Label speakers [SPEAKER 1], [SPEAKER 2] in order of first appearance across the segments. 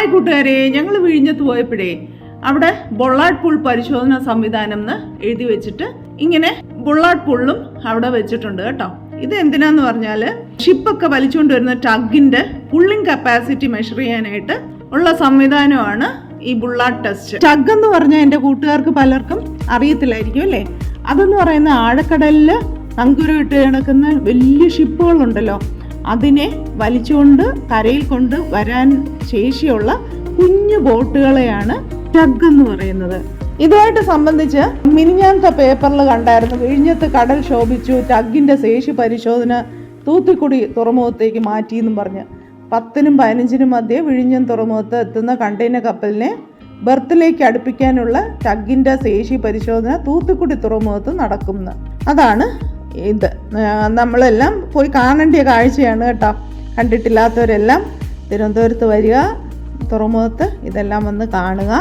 [SPEAKER 1] Hi കൂട്ടുകാരെ ഞങ്ങൾ വിഴിഞ്ഞത്ത് പോയപ്പോഴേ അവിടെ ബൊള്ളാട്ട് പൂൾ പരിശോധന സംവിധാനം എന്ന് എഴുതി വെച്ചിട്ട് ഇങ്ങനെ ബൊള്ളാട്ട് പൂളിലും അവിടെ വെച്ചിട്ടുണ്ട് കേട്ടോ. ഇത് എന്തിനാന്ന് പറഞ്ഞാൽ ഷിപ്പൊക്കെ വലിച്ചുകൊണ്ട് വരുന്ന ടഗിന്റെ പുള്ളിങ് കപ്പാസിറ്റി മെഷർ ചെയ്യാനായിട്ട് ഉള്ള സംവിധാനമാണ് ഈ ബുള്ളാട്ട് ടെസ്റ്റ്. ടഗ് എന്ന് പറഞ്ഞാൽ എന്റെ കൂട്ടുകാർക്ക് പലർക്കും അറിയത്തില്ലായിരിക്കും അല്ലേ? അതെന്ന് പറയുന്ന ആഴക്കടലിൽ നങ്കുരു ഇട്ട് കിടക്കുന്ന വലിയ ഷിപ്പുകളുണ്ടല്ലോ. അതിനെ വലിച്ചുകൊണ്ട് കരയിൽ കൊണ്ട് വരാൻ ശേഷിയുള്ള കുഞ്ഞു ബോട്ടുകളെയാണ് ടഗ് എന്ന് പറയുന്നത്. ഇതുമായിട്ട് സംബന്ധിച്ച് മിനിഞ്ഞാന്നത്തെ പേപ്പറിൽ കണ്ടായിരുന്നു. വിഴിഞ്ഞത്ത് കടൽ ശോഭിച്ചു ടഗിന്റെ ശേഷി പരിശോധന തൂത്തുക്കുടി തുറമുഖത്തേക്ക് മാറ്റി എന്നും പറഞ്ഞ്. പത്തിനും പതിനഞ്ചിനും മധ്യേ വിഴിഞ്ഞം തുറമുഖത്ത് എത്തുന്ന കണ്ടെയ്നർ കപ്പലിനെ ബർത്തിലേക്ക് അടുപ്പിക്കാനുള്ള ടഗിന്റെ ശേഷി പരിശോധന തൂത്തുക്കുടി തുറമുഖത്ത് നടക്കുന്നു അതാണ് ഇത് നമ്മളെല്ലാം പോയി കാണേണ്ട കാഴ്ചയാണ് കേട്ടോ. കണ്ടിട്ടില്ലാത്തവരെല്ലാം തിരുവനന്തപുരത്ത് വരിക തുറമുഖത്ത് ഇതെല്ലാം വന്ന് കാണുക.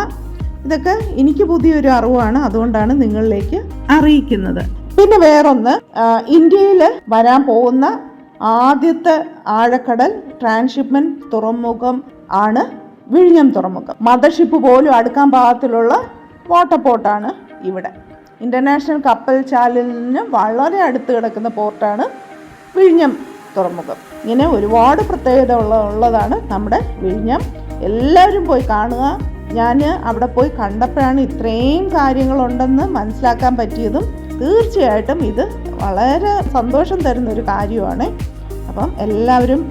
[SPEAKER 1] ഇതൊക്കെ എനിക്ക് പുതിയൊരു അറിവാണ് അതുകൊണ്ടാണ് നിങ്ങളിലേക്ക് അറിയിക്കുന്നത്. പിന്നെ വേറൊന്ന് ഇന്ത്യയിൽ വരാൻ പോകുന്ന ആദ്യത്തെ ആഴക്കടൽ ട്രാൻസ്ഷിപ്മെന്റ് തുറമുഖം ആണ് വിഴിഞ്ഞം തുറമുഖം. മദർഷിപ്പ് പോലും അടുക്കാൻ പാകത്തിലുള്ള വാട്ടർ പോട്ടാണ് ഇവിടെ. ഇന്റർനാഷണൽ കപ്പൽ ചാലിന് വളരെ അടുത്ത് കിടക്കുന്ന പോർട്ടാണ് വിഴിഞ്ഞം തുറമുഖം. ഇങ്ങനെ ഒരുപാട് പ്രത്യേകത ഉള്ള ഉള്ളതാണ് നമ്മുടെ വിഴിഞ്ഞം. എല്ലാവരും പോയി കാണുക. ഞാൻ അവിടെ പോയി കണ്ടപ്പോഴാണ് ഇത്രയും കാര്യങ്ങളുണ്ടെന്ന് മനസ്സിലാക്കാൻ പറ്റിയതും തീർച്ചയായിട്ടും ഇത് വളരെ സന്തോഷം തരുന്ന ഒരു കാര്യമാണ്. അപ്പം എല്ലാവരും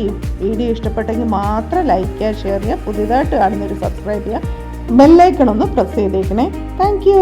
[SPEAKER 1] ഈ വീഡിയോ ഇഷ്ടപ്പെട്ടെങ്കിൽ മാത്രം ലൈക്ക് ചെയ്യുക ഷെയർ ചെയ്യുക പുതിയതായിട്ട് കാണുന്നൊരു സബ്സ്ക്രൈബ് ചെയ്യുക ബെല്ലൈക്കണൊന്ന് പ്രസ് ചെയ്തേക്കണേ. താങ്ക്